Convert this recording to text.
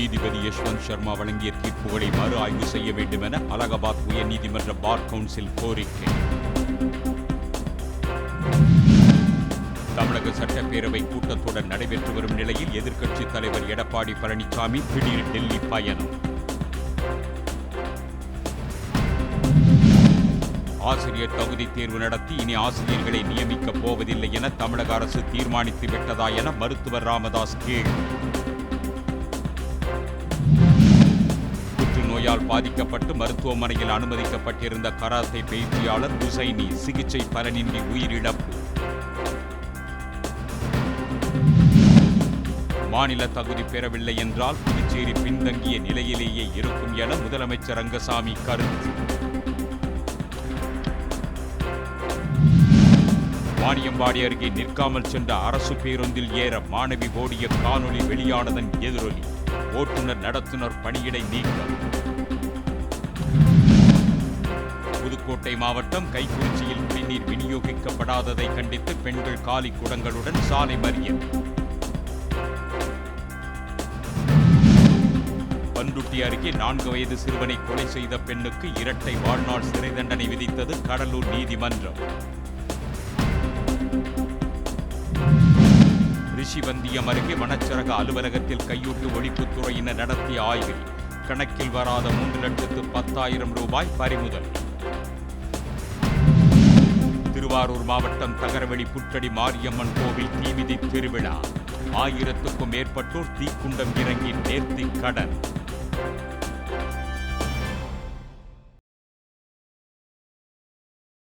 நீதிபதி யஷ்வந்த் சர்மா வழங்கிய தீர்ப்புகளை மறு ஆய்வு செய்ய வேண்டும் என அலகாபாத் உயர்நீதிமன்ற பார் கவுன்சில் கோரிக்கை. தமிழக சட்டப்பேரவை கூட்டத்தொடர் நடைபெற்று வரும் நிலையில் எதிர்க்கட்சித் தலைவர் எடப்பாடி பழனிசாமி திடீர் டெல்லி பயணம். ஆசிரியர் தகுதி தேர்வு நடத்தி இனி ஆசிரியர்களை நியமிக்கப் போவதில்லை என தமிழக அரசு தீர்மானித்து விட்டதா என மருத்துவர் ராமதாஸ் கேள்வி. நோயால் பாதிக்கப்பட்டு மருத்துவமனையில் அனுமதிக்கப்பட்டிருந்த கராத்தே பயிற்சியாளர் ஹுசைனி சிகிச்சை பலனின்றி உயிரிழப்பு. மாநில தகுதி பெறவில்லை என்றால் புதுச்சேரி பின்தங்கிய நிலையிலேயே இருக்கும் என முதலமைச்சர் ரங்கசாமி கருத்து. வாணியம்பாடி அருகே நிற்காமல் சென்ற அரசு பேருந்தில் ஏற மாணவி ஓடிய காணொலி வெளியானதன் எதிரொலி. ஓட்டுநர் நடத்துனர் பணியிடை நீக்கம் புதுக்கோட்டை மாவட்டம் கைக்குறிச்சியில் குடிநீர் விநியோகிக்கப்படாததை கண்டித்து பெண்கள் காலி குடங்களுடன் சாலை மறியல். பண்ருட்டி அருகே நான்கு வயது சிறுவனை கொலை செய்த பெண்ணுக்கு இரட்டை வாழ்நாள் சிறை தண்டனை விதித்தது கடலூர் நீதிமன்றம். ரிஷிவந்தியம் அருகே வனச்சரக அலுவலகத்தில் கையூட்டு ஒழிப்புத்துறையினர் நடத்திய ஆய்வில் கணக்கில் வராத மூன்று லட்சத்து பத்தாயிரம் ரூபாய் பறிமுதல். திருவாரூர் மாவட்டம் தகரவெளி புற்றடி மாரியம்மன் கோவில் தீவிதி திருவிழா. ஆயிரத்துக்கும் மேற்பட்டோர் தீக்குண்டம் இறங்கி நேர்த்தி கடன்